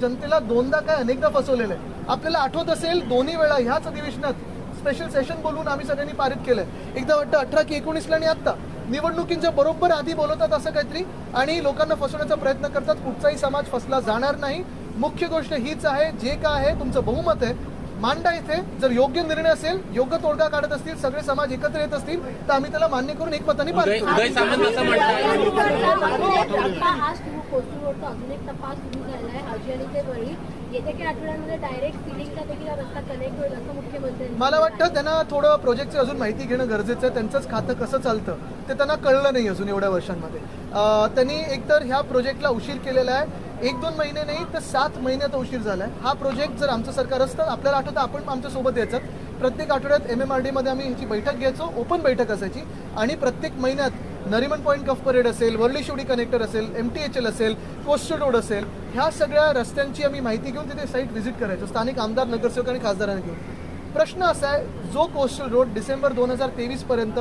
जनतेला दोनदा काय अनेकदा फसवलेलं आहे. आपल्याला आठवत असेल दोन्ही वेळा ह्याच अधिवेशनात स्पेशल सेशन बोलून आम्ही सगळ्यांनी पारित केलंय. एकदा वाटतं अठरा की एकोणीसला आणि आत्ता. निवडणुकींच्या बरोबर आधी बोलवतात असं काहीतरी आणि लोकांना फसवण्याचा प्रयत्न करतात. कुठचाही समाज फसला जाणार नाही. मुख्य गोष्ट हीच आहे जे काय आहे तुमचं बहुमत आहे. मांडा इथे. जर योग्य निर्णय असेल योग्य तोडगा काढत असतील सगळे समाज एकत्र येत असतील तर आम्ही त्याला मान्य करून एकमताने पारित उदय करू उदय सामंत असं म्हणतात सुरू कोथरूडवरचा अजून एक तपास सुरू झाला आहे. हाजी ते बळी येत्या काही आठवड्यांमध्ये डायरेक्ट देखील रस्ता कनेक्ट होईल असं मुख्यमंत्र्यांनी मला वाटतं त्यांना थोडं प्रोजेक्टची अजून माहिती घेणं गरजेचं आहे. त्यांचंच खातं कसं चालतं ते त्यांना कळलं नाही अजून एवढ्या वर्षांमध्ये. त्यांनी एकतर ह्या प्रोजेक्टला उशीर केलेला आहे. एक दोन महिने नाही तर सात महिन्यात उशीर झाला आहे. हा प्रोजेक्ट जर आमचं सरकार असतं आपल्याला आठवतं आपण आमच्यासोबत यायचं प्रत्येक आठवड्यात एम एम आर डीमध्ये आम्ही ह्याची बैठक घ्यायचो. ओपन बैठक असायची. आणि प्रत्येक महिन्यात नरिमन पॉईंट कफ परेड असेल वर्ली शिवडी कनेक्टर असेल एम टी एच एल असेल कोस्टल रोड असेल ह्या सगळ्या रस्त्यांची आम्ही माहिती घेऊन तिथे साईट व्हिजिट करायचो. स्थानिक आमदार नगरसेवक आणि खासदारांना घेऊन. प्रश्न असा आहे जो कोस्टल रोड डिसेंबर दोन हजार तेवीस पर्यंत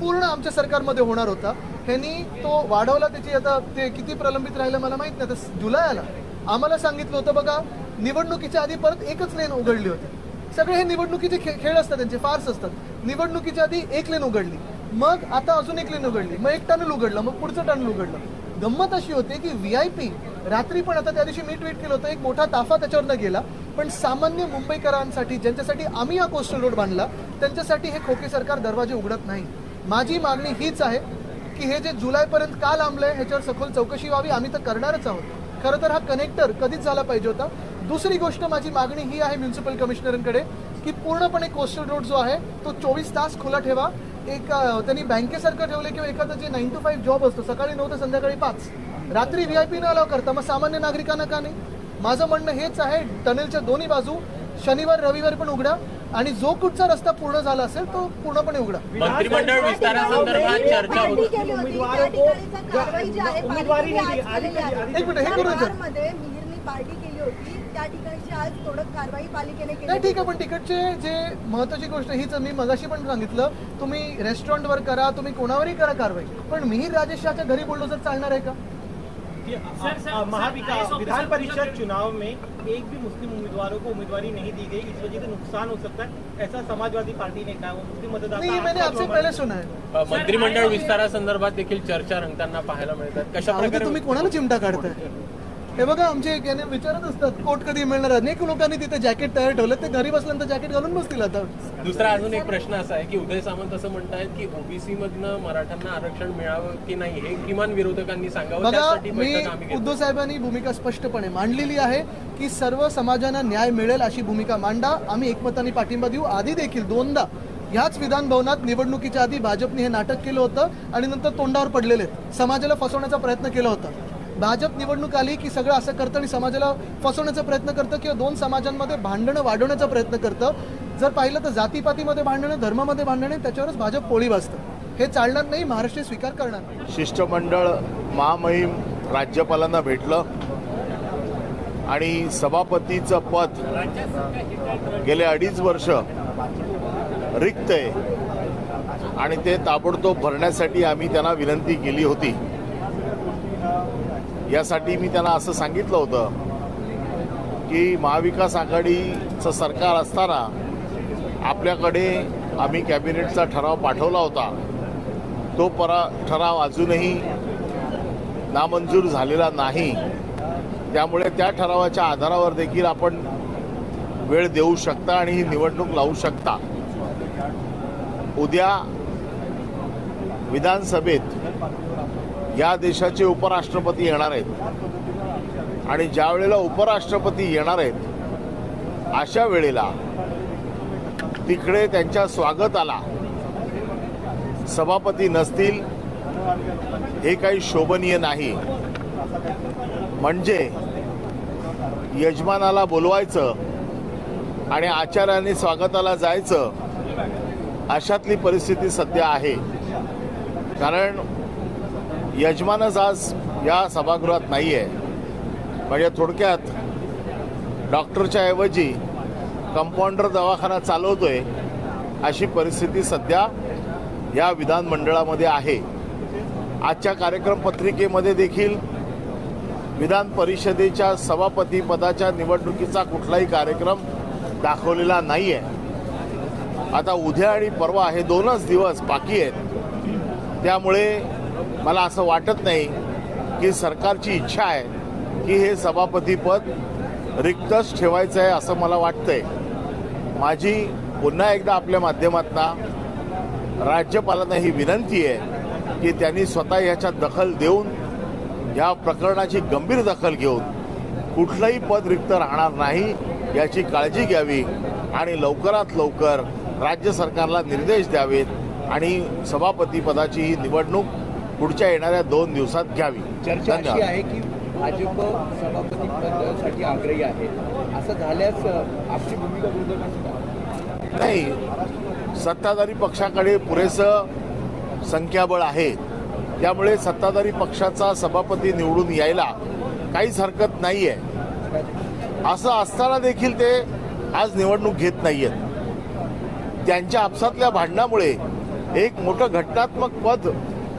पूर्ण आमच्या सरकारमध्ये होणार होता. ह्यांनी तो वाढवला त्याची आता ते किती प्रलंबित राहिलं मला माहीत नाही. आता जुलै आला. आम्हाला सांगितलं होतं बघा निवडणुकीच्या आधी परत एकच लेन उघडली होती. सगळे हे निवडणुकीचे खे- खेळ असतात त्यांचे फार्स असतात. निवडणुकीच्या आधी एक लेन उघडली. मग आता अजून एक लेन उघडली. मग एक टनल उघडलं मग पुढचं टनल उघडलं. गंमत अशी होते की व्ही आय पी रात्री पण आता त्या दिवशी मी ट्विट केलं होतं एक मोठा ताफा त्याच्यावरनं गेला. पण सामान्य मुंबईकरांसाठी ज्यांच्यासाठी आम्ही हा कोस्टल रोड बांधला त्यांच्यासाठी हे खोके सरकार दरवाजे उघडत नाही. माझी मागणी हीच आहे की हे जे जुलैपर्यंत का लांबलंय ह्याच्यावर सखोल चौकशी व्हावी आम्ही तर करणारच आहोत. खरं तर हा कनेक्टर कधीच झाला पाहिजे होता. दुसरी गोष्ट माझी मागणी ही आहे म्युन्सिपल कमिशनरांकडे की पूर्णपणे कोस्टल रोड जो आहे तो चोवीस तास खुला ठेवा. एक त्यांनी बँकेसारखं ठेवलं किंवा एखादं जे नाईन टू फाईव्ह जॉब असतो सकाळी नऊ ते संध्याकाळी पाच. रात्री व्ही आय पी न अलाव करता मग सामान्य नागरिकांना का नाही? माझं म्हणणं हेच आहे टनेलच्या दोन्ही बाजू शनिवार रविवार पण उघडा आणि जो कुठचा रस्ता पूर्ण झाला असेल तो पूर्णपणे उघडा. मंत्रिमंडळ विस्तारासंदर्भात चर्चा. आधी- एक मिनिट, हे करू ठिकाणची आज कारवाई पालिकेने केली ठीक आहे पण तिकडचे जे महत्वाची गोष्ट हीच मी मगाशी पण सांगितलं. तुम्ही रेस्टॉरंटवर करा तुम्ही कोणावरही करा कारवाई. पण मिहीर राजेश शहाच्या घरी बोललो तर चालणार आहे का? महाविकास विधान परिषद चुनाव में एक भी मुस्लिम उम्मीदवारों को उम्मीदवारी नहीं दी गई। इस वजह से नुकसान हो सकता है। ऐसा समाजवादी पार्टी ने कहा वो मुस्लिम मतदाता नाही मैंने आपका आपसे जो पहिले सुना है। मंत्रिमंडळ विस्तारासंदर्भात देखील चर्चा रंगताना पाहायला मिळतात. कशा प्रकारे तुम्ही कोणाला चिमटा काढताय? हे बघा आमचे विचारत असतात कोट कधी मिळणार. अनेक लोकांनी तिथे जॅकेट तयार ठेवलं ते घरी बसल्यानंतर जॅकेट घालून बसतील आता दुसरा अजून एक प्रश्न असा आहे की उदय सामंत असं म्हणतायत की ओबीसी मधनं मराठ्यांना आरक्षण मिळावं की नाही हे किमान विरोधकांनी सांगावं बघा मी. उद्धव साहेबांनी भूमिका स्पष्टपणे मांडलेली आहे की सर्व समाजांना न्याय मिळेल अशी भूमिका मांडा आम्ही एकमताने पाठिंबा देऊ आधी देखील दोनदा ह्याच विधान भवनात निवडणुकीच्या आधी भाजपने हे नाटक केलं होतं आणि नंतर तोंडावर पडलेले. समाजाला फसवण्याचा प्रयत्न केला होता भाजप निवडणूक आली की सगळं असं करतं आणि समाजाला फसवण्याचा प्रयत्न करतं किंवा दोन समाजांमध्ये भांडणं वाढवण्याचा प्रयत्न करतं. जर पाहिलं तर जातीपातीमध्ये भांडणं धर्मामध्ये भांडणं त्याच्यावरच भाजप पोळी वाजतं हे चालणार नाही महाराष्ट्र स्वीकार करणार शिष्टमंडळ महामहिम राज्यपालांना भेटलं आणि सभापतीचं पद गेले अडीच वर्ष रिक्त आहे. आणि ते ताबडतोब भरण्यासाठी आम्ही त्यांना विनंती केली होती. यासाठी मी त्यांना असं सांगितलं होतं की महाविकास आघाडीचं सरकार असताना आपल्याकडे आम्ही कॅबिनेटचा ठराव पाठवला होता. तो परा ठराव अजूनही नामंजूर झालेला नाही. त्यामुळे त्या ठरावाच्या आधारावर देखील आपण वेळ देऊ शकता आणि ही निवडणूक लावू शकता. उद्या विधानसभेत या देशाचे उपराष्ट्रपती येणार आहेत. आणि ज्या वेळेला उपराष्ट्रपती येणार आहेत अशा वेळेला तिकडे त्यांच्या स्वागताला सभापती नसतील हे काही शोभनीय नाही. म्हणजे यजमानाला बोलवायचं आणि आचार्याने स्वागताला जायचं अशातली परिस्थिती सध्या आहे. कारण यजमानच आज या सभागृहात नाही आहे म्हणजे थोडक्यात डॉक्टरच्या ऐवजी कंपाऊंडर दवाखाना चालवतोय अशी परिस्थिती सध्या या विधानमंडळामध्ये आहे. आजच्या कार्यक्रम पत्रिकेमध्ये देखील विधान परिषदेच्या सभापती पदाच्या निवडणुकीचा कुठलाही कार्यक्रम दाखवलेला नाही आहे आता उद्या आणि परवा हे दोनच दिवस बाकी आहेत. त्यामुळे मला असं वाटत नाही की सरकारची इच्छा आहे की हे सभापतीपद रिक्तच ठेवायचं आहे असं मला वाटतंय. माझी पुन्हा एकदा आपल्या माध्यमातून राज्यपालांना ही विनंती आहे की त्यांनी स्वतः ह्याच्यात दखल देऊन या प्रकरणाची गंभीर दखल घेऊन कुठलंही पद रिक्त राहणार नाही याची काळजी घ्यावी आणि लवकरात लवकर राज्य सरकारला निर्देश द्यावेत आणि सभापतीपदाची ही निवडणूक पुढच्या येणाऱ्या दोन दिवसात घ्यावी. चर्चा अशी आहे की भाजप सभापती पदासाठी आग्रही आहे. असं झाल्यास आपली भूमिका विरोधकांची? नाही सत्ताधारी पक्षाकडे पुरेसं संख्याबळ आहे. त्यामुळे सत्ताधारी पक्षाचा सभापती निवडून यायला काहीच हरकत नाही आहे असं असताना देखील ते आज निवडणूक घेत नाहीयेत. त्यांच्या आपसातल्या भांडणामुळे एक मोठं घटनात्मक पद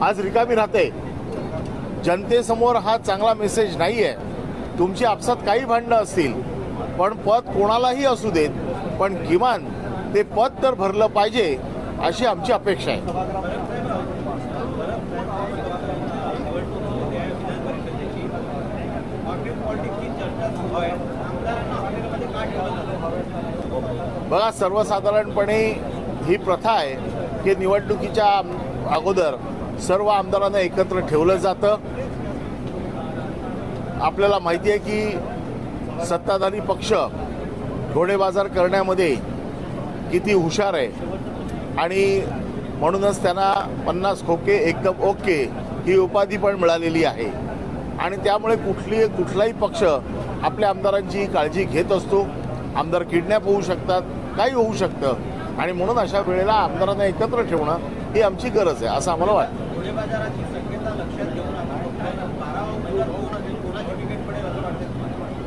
आज रिकामी राहते. जनतेसमोर हा चांगला मेसेज नाही आहे तुमची आपसात काही भांडणं असतील पण पद कोणालाही असू देत पण किमान ते पद तर भरलं पाहिजे अशी आमची अपेक्षा आहे. बघा सर्वसाधारणपणे ही प्रथा आहे की निवडणुकीच्या अगोदर सर्व आमदारांना एकत्र ठेवलं जातं. आपल्याला माहिती आहे की सत्ताधारी पक्ष घोडेबाजार करण्यामध्ये किती हुशार आहे. आणि म्हणूनच त्यांना पन्नास खोके एकदम ओके ही उपाधी पण मिळालेली आहे. आणि त्यामुळे कुठली कुठलाही पक्ष आपल्या आमदारांची काळजी घेत असतो. आमदार किडनॅप होऊ शकतात काही होऊ शकतं. आणि म्हणून अशा वेळेला आमदारांना एकत्र ठेवणं ही आमची गरज आहे असं आम्हाला वाटतं.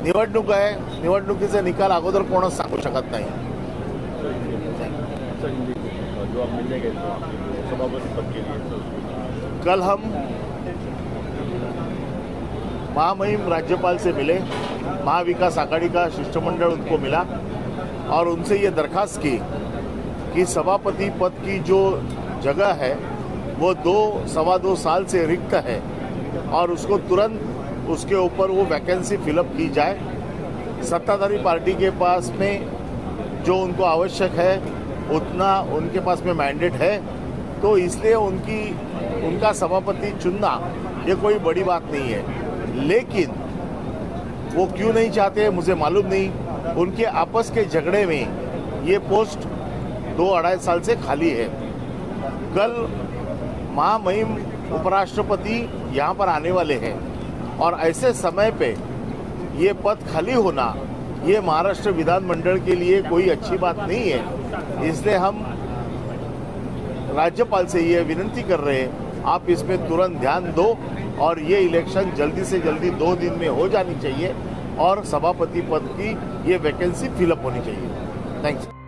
निवडणूक आहे. निवडणुकीचे निकाल अगोदर कोणच सांगू शकत नाही. कल हम महामहिम राज्यपाल से मिले. महाविकास आघाड़ी का शिष्टमंडल उनको मिला. और उनसे ये दरखास्त की कि सभापति पद की जो जगह है वो दो, सवा दो साल से रिक्त है और उसको तुरंत उसके ऊपर वो वैकेंसी फिलअप की जाए। सत्ताधारी पार्टी के पास में जो उनको आवश्यक है, उतना उनके पास में मैंडेट है। तो इसलिए उनकी, उनका सभापति चुनना, ये कोई बड़ी बात नहीं है। लेकिन वो क्यों नहीं चाहते, मुझे मालूम नहीं। उनके आपस के झगड़े में ये पोस्ट दो अढ़ाई साल से खाली है। कल महामहिम उपराष्ट्रपति यहाँ पर आने वाले हैं। और ऐसे समय पे ये पद खाली होना, ये महाराष्ट्र विधानमंडल के लिए कोई अच्छी बात नहीं है। इसलिए हम राज्यपाल से ये विनंती कर रहे हैं, आप इसमें तुरंत ध्यान दो और ये इलेक्शन जल्दी से जल्दी दो दिन में हो जानी चाहिए और सभापति पद की ये वैकेंसी फिलअप होनी चाहिए। थैंक्स